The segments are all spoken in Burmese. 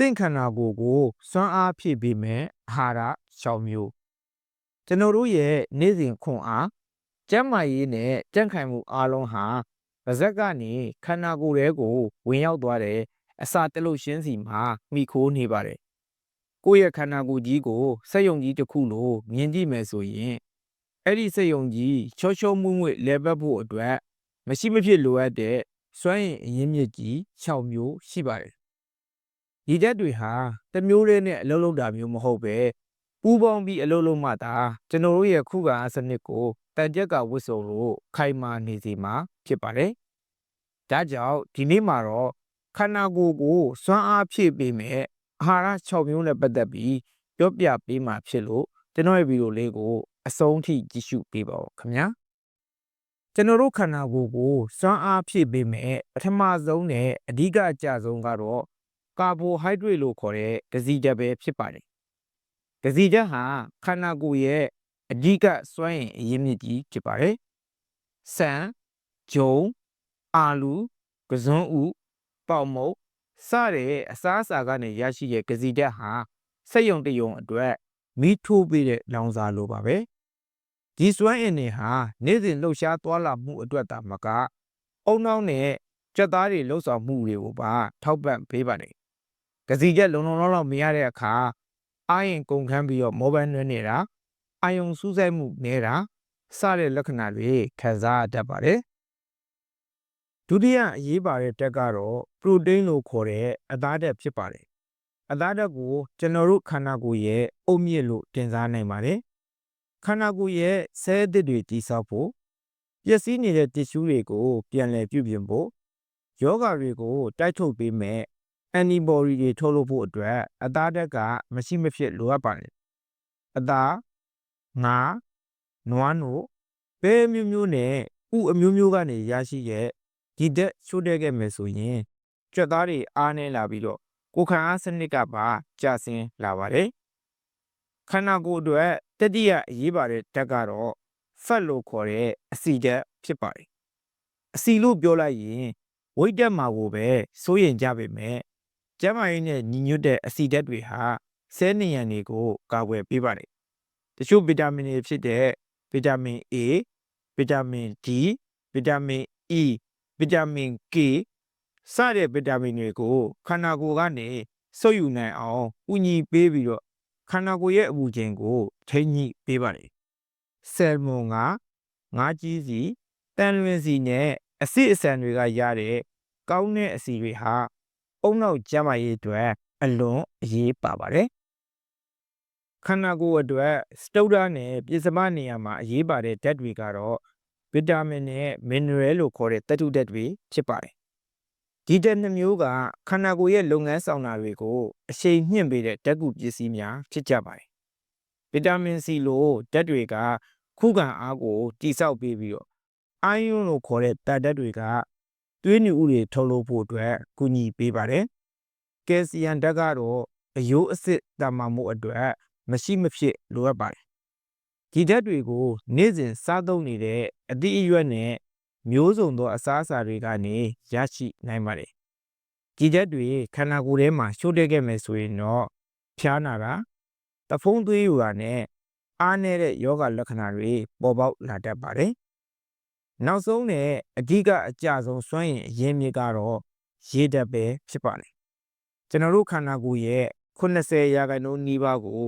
သင့်ခန္ဓာကိုယ်ကိုစွမ်းအားဖြည့်ပေးမယ်အာဟာရ6မျိုးကျွန်တော်တို့ရဲ့နေ့စဉ်ခွန်အားကျန်းမာရေးနဲ့ကြံ့ခိုင်မှုအားလုံးဟာပါဇက်ကနေခန္ဓာကိုယ်ထဲကိုဝင်ရောက်သွားတဲ့အစာတလုတ်ရှင်းစီမှာမိခိုးနေပါတယ်ကိုယ့်ရဲ့ခန္ဓာကိုယ်ကြီးကိုစက်ယုံကြီးတစ်ခုလိုမြင်ကြည့်မယ်ဆိုရင်အဲ့ဒီစက်ယုံကြီးချောချောမွေ့မွေ့လဲပတ်ဖို့အတွက်မရှိမဖြစ်လိုအပ်တဲ့စွမ်းရည်အရင်းမြစ်ကြီး6မျိုးရှိပါတယ် ဒီဓာတ်တွေဟာတစ်မျိုးတည်းနဲ့အလုံးလုံးတာမျိုးမဟုတ်ပဲပူးပေါင်းပြီးအလုံးလုံးမှသာကျွန်တော်တို့ရဲ့ခုခံအားစနစ်ကိုတန်ကြက်ကဝစ်စုံလို့ခိုင်မာနေစီမှာဖြစ်ပါတယ်ဒါကြောင့်ဒီနေ့မှာတော့ခန္ဓာကိုယ်ကိုစွမ်းအားဖြည့်ပေးမယ်အာဟာရ6မျိုးနဲ့ပတ်သက်ပြီးပြောပြပေးမှာဖြစ်လို့ကျွန်တော်ရဲ့ဗီဒီယိုလေးကိုအဆုံးထိကြည့်ရှုပေးပါဦးခင်ဗျာကျွန်တော်တို့ခန္ဓာကိုယ်ကိုစွမ်းအားဖြည့်ပေးမယ်ပထမဆုံးနဲ့အဓိကအကျဆုံးကတော့ ကာဘိုဟိုက်ဒရိတ်လို့ခေါ်တဲ့ဒစီဓာတ်ပဲဖြစ်ပါတယ်ဒစီဓာတ်ဟာခန္ဓာကိုယ်ရဲ့အဓိကစွမ်းအင်အရင်းမြစ်ကြီးဖြစ်ပါတယ်ဆန်ဂျုံအာလူကစွန်းဥပေါက်မုတ်စတဲ့အစားအစာကနေရရှိတဲ့ကစီဓာတ်ဟာစက်ယုံတယုံအတွက်မီးထိုးပေးတဲ့လောင်စာလိုပါပဲဒီစွမ်းအင်တွေဟာနေ့စဉ်လှုပ်ရှားသွားလာမှုအတွက်တာမကအုံနောက်နဲ့ကြက်သားတွေလှုပ်ဆောင်မှုတွေကိုပါထောက်ပံ့ပေးပါတယ် ကစီချက်လုံလုံလောက်လောက်မရတဲ့အခါအာရင်ကုန်ခန်းပြီးတော့မောဘိုင်းနှွှဲနေတာအာယုံစူးစိုက်မှုနေတာစတဲ့လက္ခဏာတွေခံစားတတ်ပါတယ်ဒုတိယအရေးပါတဲ့တက်ကတော့ပရိုတိန်းလို့ခေါ်တဲ့အသားဓာတ်ဖြစ်ပါတယ်အသားဓာတ်ကိုကျွန်တော်တို့ခန္ဓာကိုယ်ရဲ့အုတ်မြစ်လို့တင်စားနိုင်ပါတယ်ခန္ဓာကိုယ်ရဲ့ဆဲအသစ်တွေတိဆောက်ဖို့ပျက်စီးနေတဲ့တစ်ရှူးတွေကိုပြန်လည်ပြုပြင်ဖို့ယောဂတွေကိုတိုက်ထုတ်ပေးမဲ့ antibody တွေထုတ်လုပ်ဖို့အတွက်အသားဓာတ်ကမရှိမဖြစ်လိုအပ်ပါတယ်အသားငါနွားနို့ပဲမျိုးမျိုးနဲ့ဥအမျိုးမျိုးကနေရရှိတဲ့ဒီဓာတ်ချိုးတဲ့ခဲ့မယ်ဆိုရင်ကြွက်သားတွေအားနည်းလာပြီးတော့ကိုယ်ခံအားစနစ်ကပါကျဆင်းလာပါတယ်ခန္ဓာကိုယ်အတွက်တတိယအရေးပါတဲ့ဓာတ်ကတော့ fat လို့ခေါ်တဲ့အဆီဓာတ်ဖြစ်ပါတယ်အဆီလို့ပြောလိုက်ရင်ဝိတ်တက်မှာကိုပဲစိုးရင်ကြပေမဲ့ ကျန်းမာရေးနဲ့ညီညွတ်တဲ့အဆီဓာတ်တွေဟာဆဲနေရန်တွေကိုကာကွယ်ပေးပါတယ်တချို့ဗီတာမင်တွေဖြစ်တဲ့ဗီတာမင် A ဗီတာမင် D ဗီတာမင် E ဗီတာမင် K စတဲ့ဗီတာမင်တွေကိုခန္ဓာကိုယ်ကနေဆုပ်ယူနိုင်အောင်ဥညီပေးပြီးတော့ခန္ဓာကိုယ်ရဲ့အပူချိန်ကိုထိန်းညှိပေးပါတယ်ဆယ်မွန်ကငါးကြီးစီတန်လွင်စီနဲ့အစစ်အဆန်တွေကရတဲ့ကောင်းတဲ့အစီတွေဟာ အုံနောက်ကျန်းမာရေးအတွက်အလွန်အရေးပါပါတယ်ခန္ဓာကိုယ်အတွက်စတုဒ္ဓနဲ့ပြစ္ဆမနေရာမှာအရေးပါတဲ့ဓာတ်တွေကတော့ဗီတာမင်နဲ့မင်နရယ်လို့ခေါ်တဲ့သတ္တုဓာတ်တွေဖြစ်ပါတယ်ဒီဓာတ်နှမျိုးကခန္ဓာကိုယ်ရဲ့လုပ်ငန်းဆောင်တာတွေကိုအရှိန်မြင့်ပေးတဲ့ဓာတ်ကူပစ္စည်းများဖြစ်ကြပါတယ်ဗီတာမင်စီလိုဓာတ်တွေကခုခံအားကိုတိဆောက်ပေးပြီးတော့အိုင်းယွန်းလို့ခေါ်တဲ့ဓာတ်ဓာတ်တွေက သွေးနူဥတွေထုတ်လုပ်ဖို့အတွက်ကူညီပေးပါတယ်ကယ်ဆီယမ်ဓာတ်ကတော့အယိုးအစစ်တာမာမှုအတွက်မရှိမဖြစ်လိုအပ်ပါတယ်ဒီဓာတ်တွေကိုနေ့စဉ်စားသုံးနေတဲ့အသည့်အရွက်နဲ့မျိုးစုံသောအစားအစာတွေကနေရရှိနိုင်ပါတယ်ဒီဓာတ်တွေခန္ဓာကိုယ်ထဲမှာရှို့တဲ့ခဲ့မယ်ဆိုရင်တော့ဖျားနာတာတဖုံးသွေးယူတာနဲ့အားနည်းတဲ့ယောဂလက္ခဏာတွေပေါ်ပေါက်လာတတ်ပါတယ် နောက်ဆုံးနဲ့အဓိကအကျဆုံးစွမ်းရည်အရင်းမြစ်ကတော့ရေဓာတ်ပဲဖြစ်ပါတယ်ကျွန်တော်တို့ခန္ဓာကိုယ်ရဲ့80ရာခိုင်နှုန်းနီးပါးကို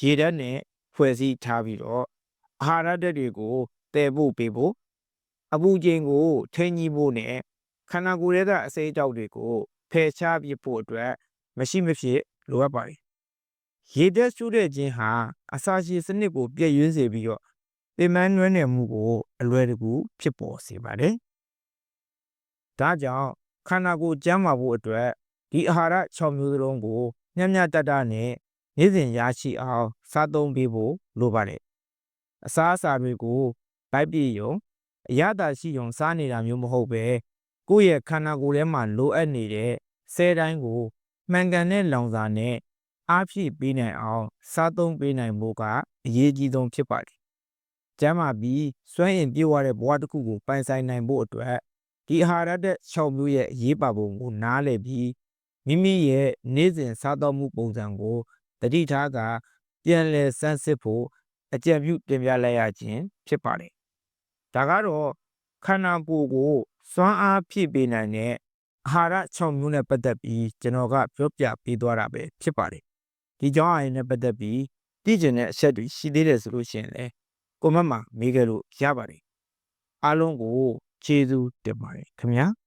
ရေဓာတ်နဲ့ဖွဲ့စည်းထားပြီးတော့အာဟာရဓာတ်တွေကိုတည်ဖို့ပေးဖို့အပူချိန်ကိုထိန်းညှိဖို့နဲ့ခန္ဓာကိုယ်ရဲ့ကအစိမ်းအကြောက်တွေကိုဖယ်ရှားပြဖို့အတွက်မရှိမဖြစ်လိုအပ်ပါတယ်ရေဓာတ်ရှုတဲ့ခြင်းဟာအစာရှည်စနစ်ကိုပြည့်ရင်းစေပြီးတော့ ပင်မနွမ်းနယ်မှုကိုအလွယ်တကူဖြစ်ပေါ်စေပါတယ်ဒါကြောင့်ခန္ဓာကိုယ်ကျန်းမာဖို့အတွက်ဒီအာဟာရ6မျိုးစလုံးကိုမျှမျှတတနဲ့နေ့စဉ်ရရှိအောင်စားသုံးပေးဖို့လိုပါတယ်အစားအစာတွေကိုဗိုက်ပြည့်ယုံအရသာရှိယုံစားနေတာမျိုးမဟုတ်ပဲကိုယ့်ရဲ့ခန္ဓာကိုယ်ထဲမှာလိုအပ်နေတဲ့ဆဲတိုင်းကိုမှန်ကန်တဲ့လောင်စာနဲ့အားဖြည့်ပေးနိုင်အောင်စားသုံးပေးနိုင်ဖို့ကအရေးကြီးဆုံးဖြစ်ပါတယ်။ ကျမ်းမာပြီးစွမ်းအင်ပြည့်ဝတဲ့ဘဝတစ်ခုကိုပိုင်ဆိုင်နိုင်ဖို့အတွက်ဒီအာဟာရတဲ့6မျိုးရဲ့အရေးပါပုံကိုနားလည်ပြီးမိမိရဲ့နေ့စဉ်စားသောက်မှုပုံစံကိုတတိထားကပြန်လည်စမ်းစစ်ဖို့အကြံပြုတင်ပြလိုက်ရခြင်းဖြစ်ပါတယ်။ဒါကတော့ခန္ဓာကိုယ်ကိုစွမ်းအားဖြည့်ပေးနိုင်တဲ့အာဟာရ6မျိုးနဲ့ပတ်သက်ပြီးကျွန်တော်ကပြောပြပေးသွားတာပဲဖြစ်ပါတယ်။ဒီကြောင်းအရင်နဲ့ပတ်သက်ပြီးသိကျင်တဲ့အချက်တွေရှိသေးတယ်ဆိုလို့ရှိရင်လည်း ကွန်မန့်မှာမေးခဲ့လို့ရပါတယ်။အားလုံးကိုကျေးဇူးတင်ပါတယ်ခင်ဗျာ။